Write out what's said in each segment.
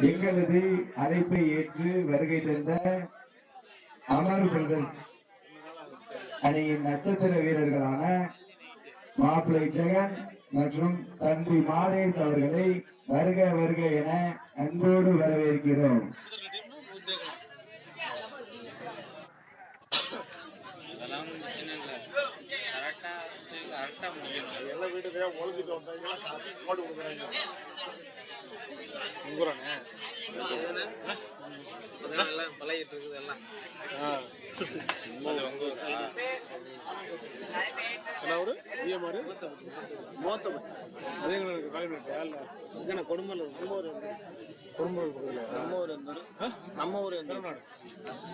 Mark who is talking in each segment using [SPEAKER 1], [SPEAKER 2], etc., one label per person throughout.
[SPEAKER 1] எங்களது அழைப்பை ஏற்று வருகை தந்த அமர் பிரதர்ஸ் அணியின் நட்சத்திர வீரர்களான மாப்பிளை ஜெகன் மற்றும் தம்பி மாதேஷ் அவர்களை வருக வருக என அன்போடு வரவேற்கிறோம்.
[SPEAKER 2] கரெக்டாக கரெக்டாக முடிக்கணும்
[SPEAKER 3] எல்லா வீட்டுக்கையும் ஒழுங்கிட்டு வந்தாங்க
[SPEAKER 2] பழகிட்டு இருக்குது எல்லாம்?
[SPEAKER 3] என்ன ஒரு விஎம்ஆர் மூத்தப்பட்டு அதே எனக்கு வேலை பண்ணிட்டு இல்லை
[SPEAKER 2] இங்கே கொடுமலூர்
[SPEAKER 3] நம்ம ஊர் எந்த குடும்பம் பக்கத்தில்
[SPEAKER 4] நம்ம ஊர் எந்த ஊரு? நம்ம ஊர் எந்த ஊரு?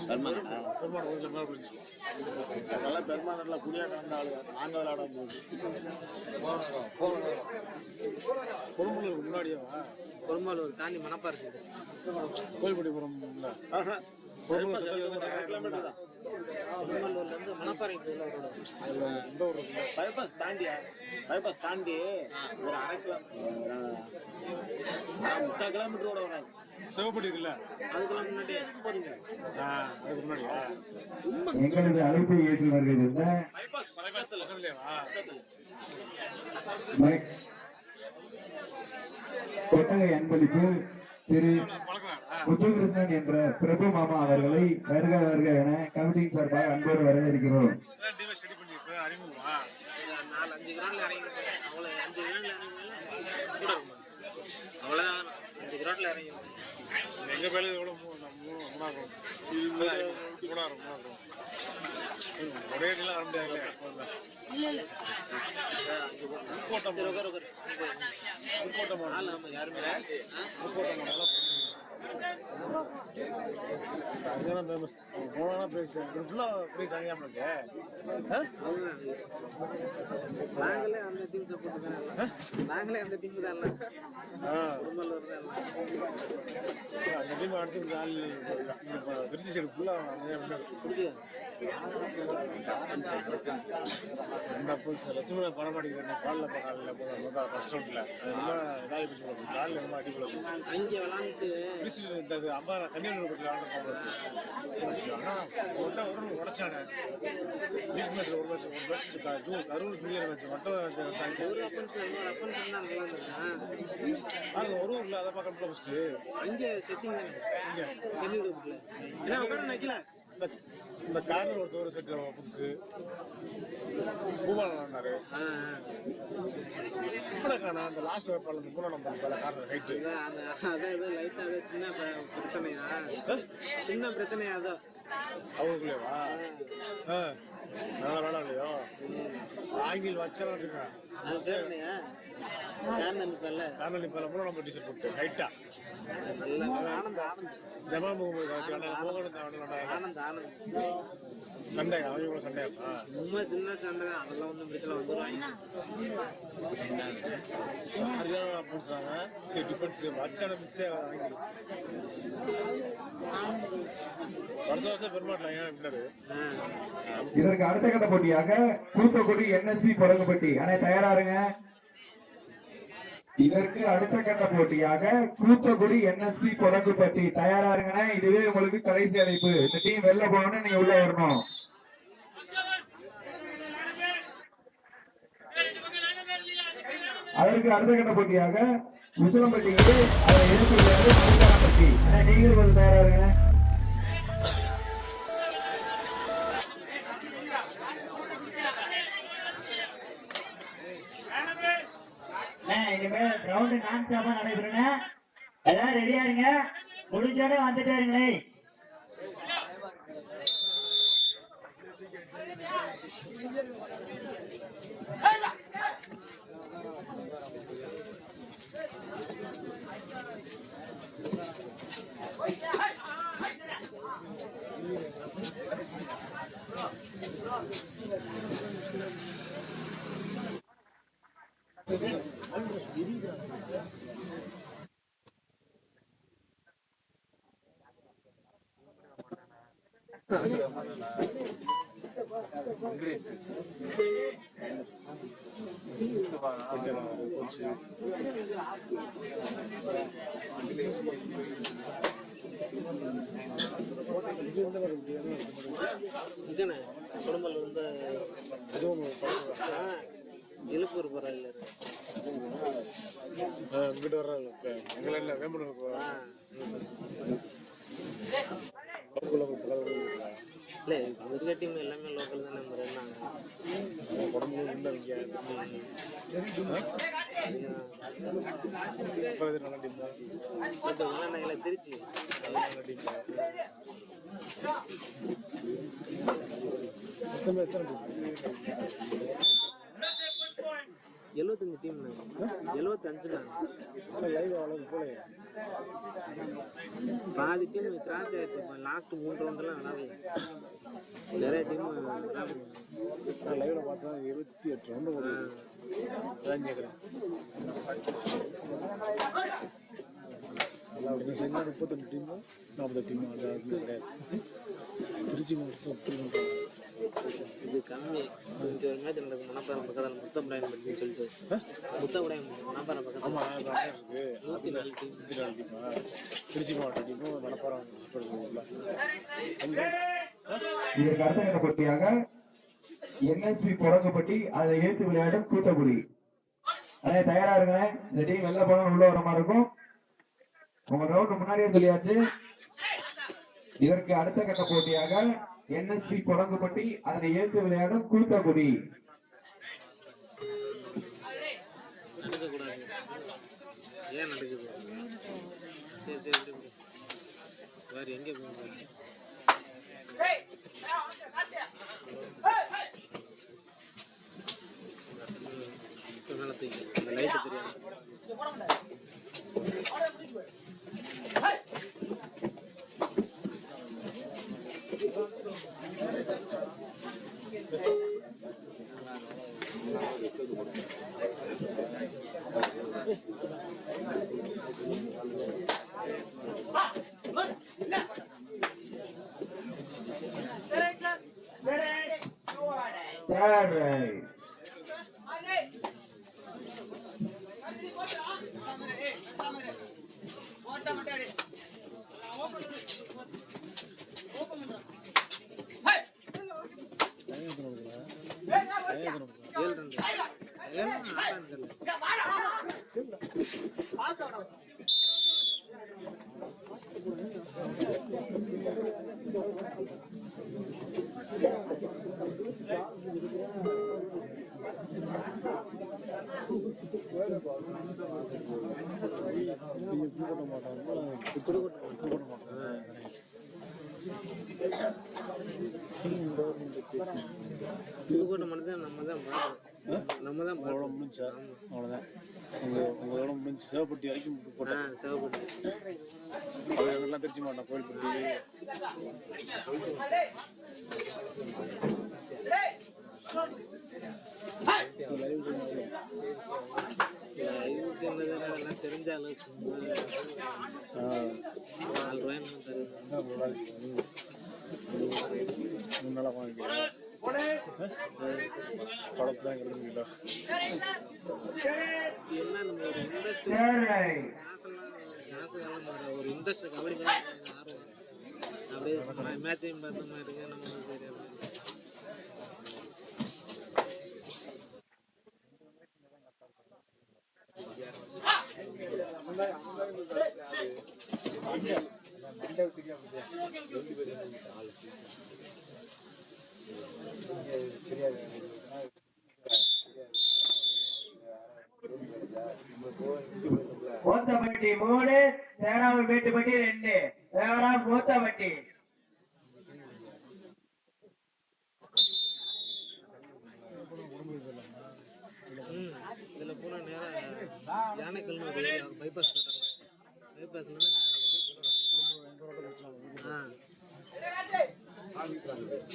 [SPEAKER 3] பெருமாடு பெருமாடு கொஞ்சம் மேலே பிடிச்சி அதெல்லாம் பெருமாடெல்லாம் குடியா கலந்த ஆளு நாங்கள் முன்னாடியேவா
[SPEAKER 2] கொடுமலூர் தாண்டி மணப்பாறை இருக்குது
[SPEAKER 3] கோயில்பட்டிபுரம்
[SPEAKER 4] ஆஹா.
[SPEAKER 3] கிலோமீட்டர் தான்
[SPEAKER 4] பைபாஸ் தாண்டியா? பைபாஸ் தாண்டி ஒரு அரை கிலோ ஒரு முக்கால்
[SPEAKER 3] ஆ அதுக்கு முன்னாடியா?
[SPEAKER 1] எங்களது அழைப்பை ஏற்று அன்பளிப்பு திரு முத்துகிருஷ்ணன் என்ற பிரபு மாமா அவர்களை வருக வருக என கமிட்டியின் சார்பாக அன்போடு வரவேற்கிறோம்
[SPEAKER 3] டிவைஸ் ரெடி பண்ணி இப்போ அறிமுகமா
[SPEAKER 2] நாலு அஞ்சு கிராண்டில் இறங்கி அவ்வளோ அஞ்சு கிராண்டில் இறங்கி கூட இருக்கும் அவ்வளோதான் அஞ்சு கிராண்டில் இறங்கி
[SPEAKER 3] எங்க பேர்ல எவ்வளோ மூணாயிரம் மூணாயிரம் மூணாயிரம் ஒரே இடத்துல வர அதுதான் ஃபேமஸ் போனா பிரைஸ் ஃபுல்லாக பிரைஸ் அங்கேயாம இருக்கு
[SPEAKER 2] நாங்களே அந்த டீம் சப்போர்ட் தான் நாங்களே அந்த டீம் தான்
[SPEAKER 3] அந்த டீம் அடிச்சு நாள் திருச்சி சைடு ஃபுல்லாக என்ன
[SPEAKER 2] புரியுது
[SPEAKER 3] லட்சுமண படம் அடிக்கிறேன் காலில் காலில் போதும் ஃபர்ஸ்ட் ரவுண்டில் எல்லாம் இதாகி போச்சு காலில் ரொம்ப அடிக்கலாம்
[SPEAKER 2] அங்கே விளாண்டுட்டு
[SPEAKER 3] இந்த இது அம்பாரா கன்னியாகுமரி பட்டியில் ஆர்டர் பண்ணுறோம் ஆனால் உடனே உடனே உடச்சானே. லீக் ஒரு மேட்ச் ஒரு மேட்ச் ஜூ கரூர் ஜூனியர் மேட்ச் மட்டும்
[SPEAKER 2] விளாண்டுருக்கேன்
[SPEAKER 3] நாங்கள் ஒரு ஊரில் அதை பார்க்க ஃபஸ்ட்டு
[SPEAKER 2] அங்கே செட்டிங்
[SPEAKER 3] இங்கே.
[SPEAKER 2] கெல்லிவிடுப்புல என்ன உட்கார நக்கில?
[SPEAKER 3] இந்த இந்த கார்னர் ஒரு தோறு செட்டு புதுசு. பூபாலன் கூட காணா அந்த லாஸ்ட் வேப்பாள் அந்த மூணாம் நம்பர் பல கார்னர் ஹைட்டு
[SPEAKER 2] அதான் ஏதோ லைட்டாக ஏதோ சின்ன பிரச்சனையா? சின்ன பிரச்சனையா அதான்
[SPEAKER 3] அவங்களுக்குள்ளேவா? நல்லா வேலை இல்லையோ? ஆங்கில் வச்சேன்னு வச்சுக்க கார்னர் இப்போ மூணாம் நம்பர் டிஷர்ட் போட்டு ஹைட்டா
[SPEAKER 2] நல்ல ஆனந்த் ஆனந்த்
[SPEAKER 3] ஜமா முகமது போகணும் அவனோட
[SPEAKER 2] ஆனந்த் ஆனந்த்
[SPEAKER 3] சண்டை அவங்க கூட சண்டையாப்பா
[SPEAKER 2] சும்மா சின்ன சண்டை தான். அதெல்லாம் ஒன்றும் பிரச்சனை வந்துடுவாங்க
[SPEAKER 3] பிடிச்சாங்க சரி டிஃபென்ஸ் வச்சான மிஸ்ஸே
[SPEAKER 1] இதற்கு அடுத்த கட்ட போட்டியாக தூத்துக்குடி என்எஸ்சி பொறங்குப்பட்டி அனை தயாராருங்க இதற்கு அடுத்த கட்ட போட்டியாக தூத்துக்குடி என்எஸ்பி கொடங்குப்பட்டி தயாரா இருங்கன்னா இதுவே உங்களுக்கு கடைசி அழைப்பு. இந்த டீம் வெளில போகணும்னு நீங்க உள்ள வரணும். அதற்கு அடுத்த கட்ட போட்டியாக உசிலம்பட்டி அதை எதிர்த்து நீங்களும் கொஞ்சம் தயாராருங்க
[SPEAKER 5] அண்ணே, இனிமேல் கிரவுண்டு நான் சாப்பா நடைபெறுங்க இருங்க முடிஞ்சோட வந்துட்டே இருங்களே
[SPEAKER 2] Thank you. இதுண்ணே குடும்பம் வந்து இழுப்பூர் போறாங்க
[SPEAKER 3] இங்கிட்டு வர்றாங்க. எங்களை இல்லை
[SPEAKER 2] வேம்பலூர்
[SPEAKER 3] போறாங்க
[SPEAKER 2] இல்லை இருக்க டீம் எல்லாமே லோக்கல் தானே நம்ம இருந்தாங்க.
[SPEAKER 3] உடம்பு இல்லை இங்கே இப்போ இது நல்ல டீம் தான்
[SPEAKER 2] பட் விளையாண்டாங்களே திருச்சி
[SPEAKER 3] நல்ல டீம் தான் மொத்தமே எத்தனை டீம்
[SPEAKER 2] எழுபத்தஞ்சு டீம் எழுபத்தஞ்சுல
[SPEAKER 3] லைவ் அவ்வளவு போல
[SPEAKER 2] பாதி டீம் கிராச் ஆயிடுச்சு லாஸ்ட் மூணு ரவுண்டெல்லாம் நல்லாவே நிறைய டீம்
[SPEAKER 3] லைவ்ல பார்த்தா இருபத்தி எட்டு ரவுண்டு அதான் கேட்குறேன். நல்லா அப்படின்னு செஞ்சா முப்பத்தெட்டு டீம் நாற்பது டீம் அது அது கிடையாது திருச்சி முப்பத்தி
[SPEAKER 2] இது கம்மி கொஞ்சம் ஒரு மேட்ச் நடக்கும் மணப்பாறை பக்கத்தில் முத்தப்படாயம் பட்டின்னு சொல்லிட்டு. முத்தப்படாயம் மணப்பாறை பக்கத்தில் நூற்றி நாலு டீம்.
[SPEAKER 3] இருபத்தி நாலு டீமா திருச்சி மாவட்ட டீமும் மணப்பாறம்
[SPEAKER 1] இதற்கு அடுத்த கட்ட போட்டியாக என்எஸ்பி புறக்கப்பட்டி அதை ஏத்து விளையாடும் கூத்தக்குடி. அதே தயாரா இருங்க இந்த டீம் வெளில போனா உள்ள வர மாதிரி இருக்கும். உங்க ரவுண்ட் முன்னாடியே சொல்லியாச்சு இதற்கு அடுத்த கட்ட போட்டியாக என்எஸ்பி புறக்கப்பட்டி அதனை ஏத்து விளையாடும்
[SPEAKER 2] நடக்கக்கூடாது ஏன் நடக்குது? சரி சரி. வேறு எங்கே போகணும் மேலே தூக்கி அந்த லைட்டு தெரியாது
[SPEAKER 1] Third right.
[SPEAKER 2] ஏழு ரெண்டு ஏழு ஆட்டான்னு தெரியல புதுக்கோட்டை மட்டும் நம்ம தான் பார்க்குறோம் நம்ம தான்
[SPEAKER 3] உங்களோட முடிஞ்சா? அவ்வளோதான் உங்க உங்களோட முடிஞ்சு சிவப்பட்டி வரைக்கும் போட்டேன்.
[SPEAKER 2] சிவப்பட்டு.
[SPEAKER 3] அது அதெல்லாம் திருச்சி மாட்டேன் கோயில்பட்டி.
[SPEAKER 2] அதெல்லாம் தெரிஞ்சாலும் நாலு ரூபாய் என்னமோ தருது என்ன நம்ம ஒரு இன்ட்ரெஸ்ட்
[SPEAKER 1] Third right.
[SPEAKER 2] ஒரு இன்ட்ரெஸ்ட் கபடி மேலே ஆர்வம் அப்படியே மேட்சையும் பார்த்த மாதிரி இருக்கு நம்ம தெரியாது அப்படி.
[SPEAKER 5] கோத்தப்பட்டி மூணு தேராவூர் மேட்டுப்பட்டி ரெண்டு. தேவரா கோத்தப்பட்டி
[SPEAKER 2] ம் இதில் போனால் நேராக யானைக்கல்னு ஒரு பைபாஸ்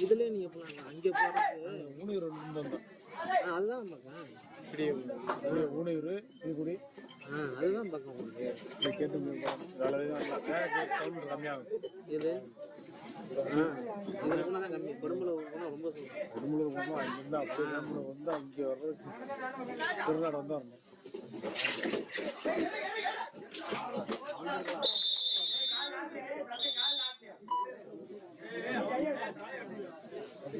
[SPEAKER 2] இதுலேயே நீங்கள் போகலாம் அங்கே போகிறது
[SPEAKER 3] ஊனியூர்
[SPEAKER 2] அதுதான் பக்கம்.
[SPEAKER 3] இப்படி ஊனியூர் தூத்துக்குடி
[SPEAKER 2] அதுதான் பக்கம் உங்களுக்கு.
[SPEAKER 3] கேட்டு கம்மியாகும்
[SPEAKER 2] இது ஆ இதில் போனால் தான் கம்மி. கொடும்புல போனால் ரொம்ப
[SPEAKER 3] உடம்புல போனால் அங்கிருந்து அப்படியே வேம்பூர் வந்து அங்கே வர்றதுக்கு திருநாடு வந்து வரணும்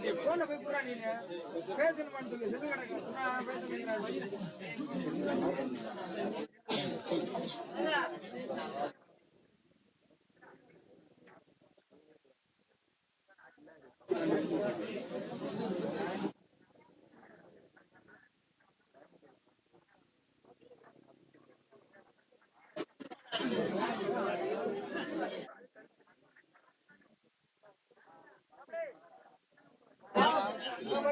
[SPEAKER 3] நீ போன போய் புறா நீங்க பேசணுமான்னு சொல்லி செது கிடக்கு பேசணும்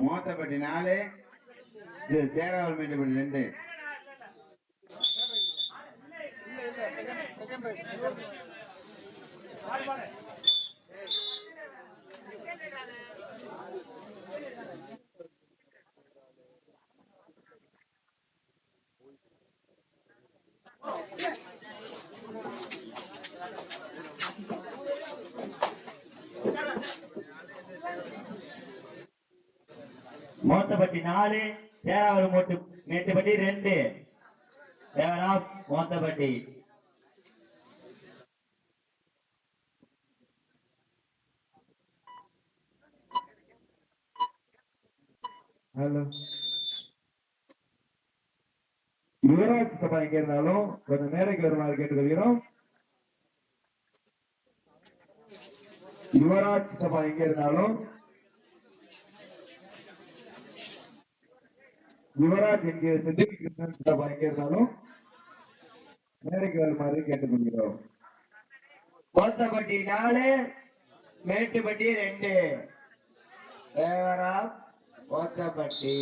[SPEAKER 6] மூத்தப்பட்டி நாலு இது தேராவல் மேட்டுப்பட்டி ரெண்டு.
[SPEAKER 7] செகண்ட் இருபத்தி நாலு தேராவரம் மூட்டு மேட்டுப்பட்டி ரெண்டு. தேவரா மோத்தப்பட்டி.
[SPEAKER 1] ஹலோ. யுவராஜ் சபா எங்க இருந்தாலும் கொஞ்சம் நேரைக்கு வருமாறு கேட்டுக்கொள்கிறோம் யுவராஜ் சபா எங்க இருந்தாலும் யுவராஜ் என்கிற சித்திக் கிருஷ்ணன் சபா எங்க வருமாறு கேட்டுக்கொள்கிறோம்.
[SPEAKER 7] நாலு மேட்டுப்பட்டி ரெண்டு. தேவராம் கோத்தப்பட்டி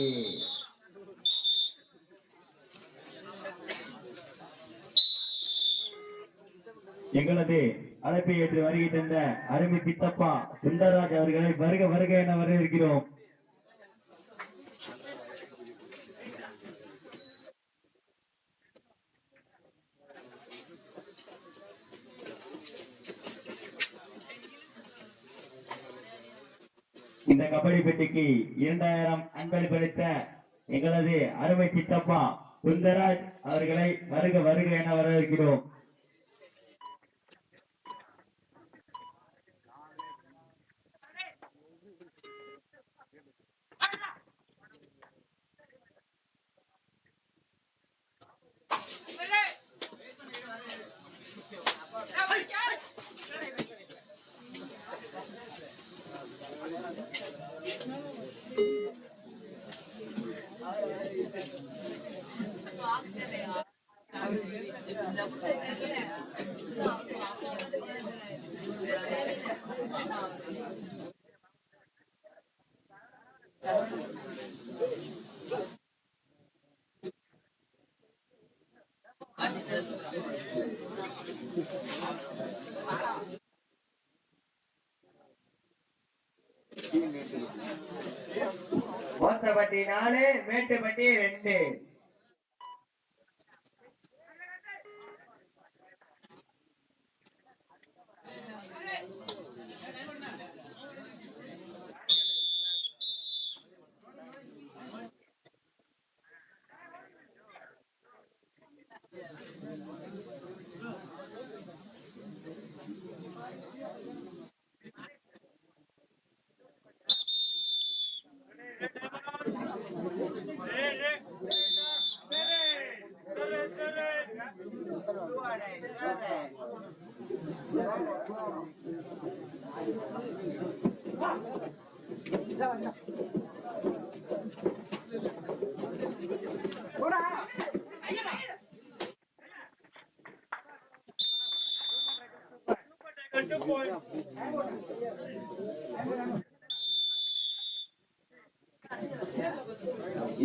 [SPEAKER 7] எங்களது அழைப்பை ஏற்று வருகை தந்த அருமை சித்தப்பா சுந்தரராஜ் அவர்களை வருக வருக என வரவேற்கிறோம். இந்த கபடி பெட்டிக்கு இரண்டாயிரம் அன்பளிப்பளித்த எங்களது அருமை சித்தப்பா குந்தராஜ் அவர்களை வருக வருக என வரவேற்கிறோம்.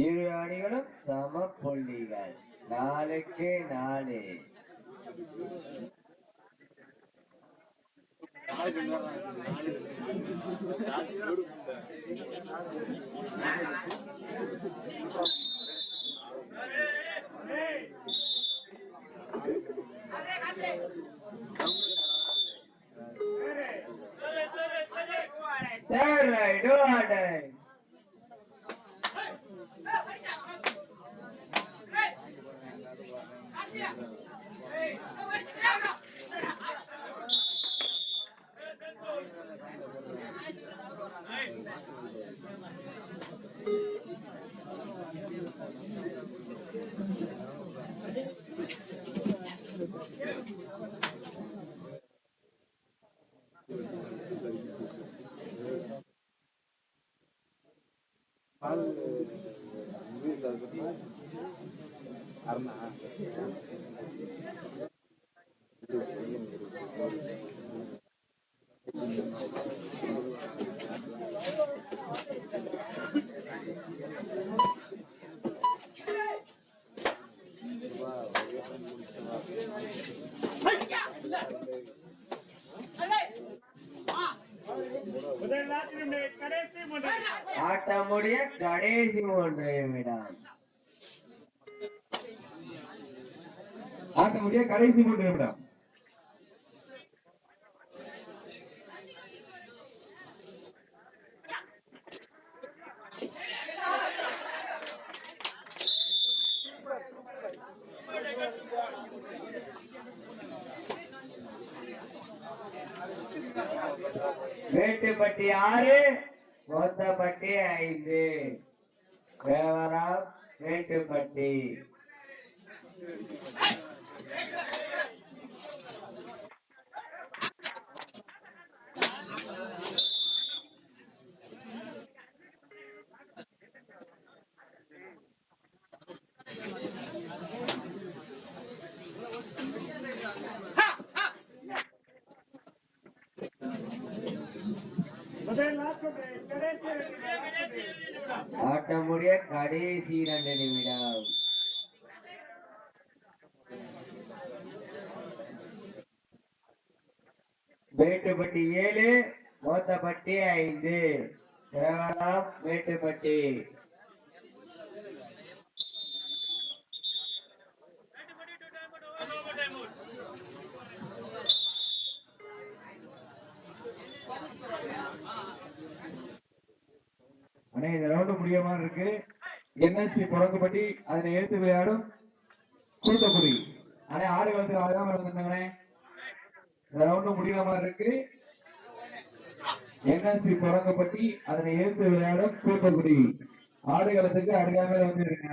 [SPEAKER 5] இரு அணிகளும் சம புள்ளிகள் நாலுக்கு நாலு Third right, do Hey! ஆட்டமுடைய கடைசி மூன்று ஆட்ட
[SPEAKER 1] ஆட்டமுடைய கடைசி மூன்று நிமிடம்
[SPEAKER 5] வேட்டுப்பட்டி ஆறு மொத்தப்பட்டி ஐந்து தேவராம் மேட்டுப்பட்டி ஆட்டமுடைய கடைசி இரண்டு நிமிடம் மேட்டுப்பட்டி ஏழு மோத்தப்பட்டி ஐந்து. தேவராம் மேட்டுப்பட்டி
[SPEAKER 1] அண்ணே இந்த ரவுண்டு முடிய இருக்கு. என்எஸ்பி புறக்கப்பட்டி அதனை எடுத்து விளையாடும் கூட்டக்குடி அண்ணே ஆடு வந்து ஆறாம வந்துட்டாங்கண்ணே ரவுண்டு முடிகிற மாதிரி இருக்கு. என்எஸ்பி தொடங்கப்பட்டி அதனை ஏற்று விளையாடும் கூட்டக்குடி ஆடுகளத்துக்கு அருகாமையில் வந்துருங்க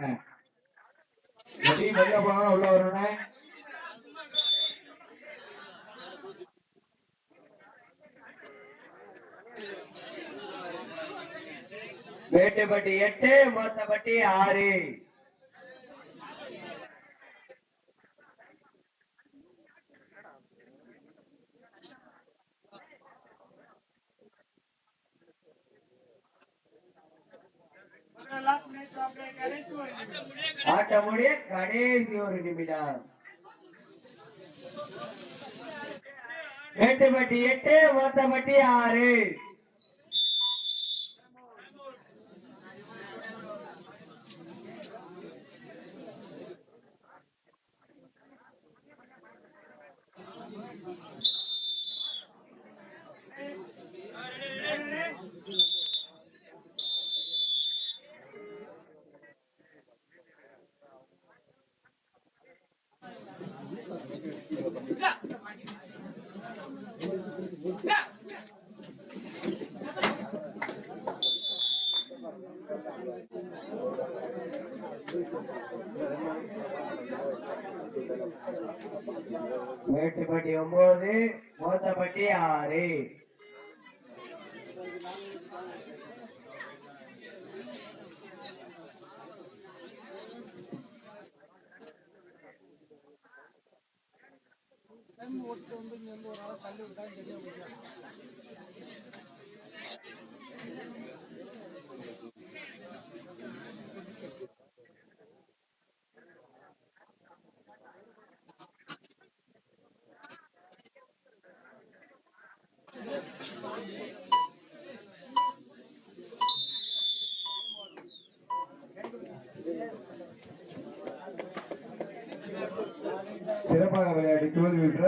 [SPEAKER 1] இருங்க இந்த உள்ள வரணும்
[SPEAKER 5] வேட்டுப்பட்டி எட்டு மொத்தப்பட்டி ஆறு. ஆட்ட கடைசி ஒரு நிமிடம். மேட்டுப்பட்டி எட்டு மொத்தமட்டி ஆறு. டைம் ஓட்டு வந்து இங்கேருந்து ஒரு நாள் தள்ளி விட்டாலும் சரியாக முடியாது
[SPEAKER 1] சிறப்பாக விளையாடி தோல்வி விடுற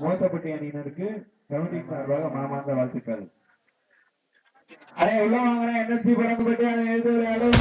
[SPEAKER 1] மோத்தப்பட்டி அணியினருக்கு கவுண்டிங் சார்பாக மாமாந்த வாழ்த்துக்கள்.
[SPEAKER 5] அடே உள்ள வாங்குறேன் என்எஸ்சி பறக்கப்பட்டு அதை எழுத விளையாடும்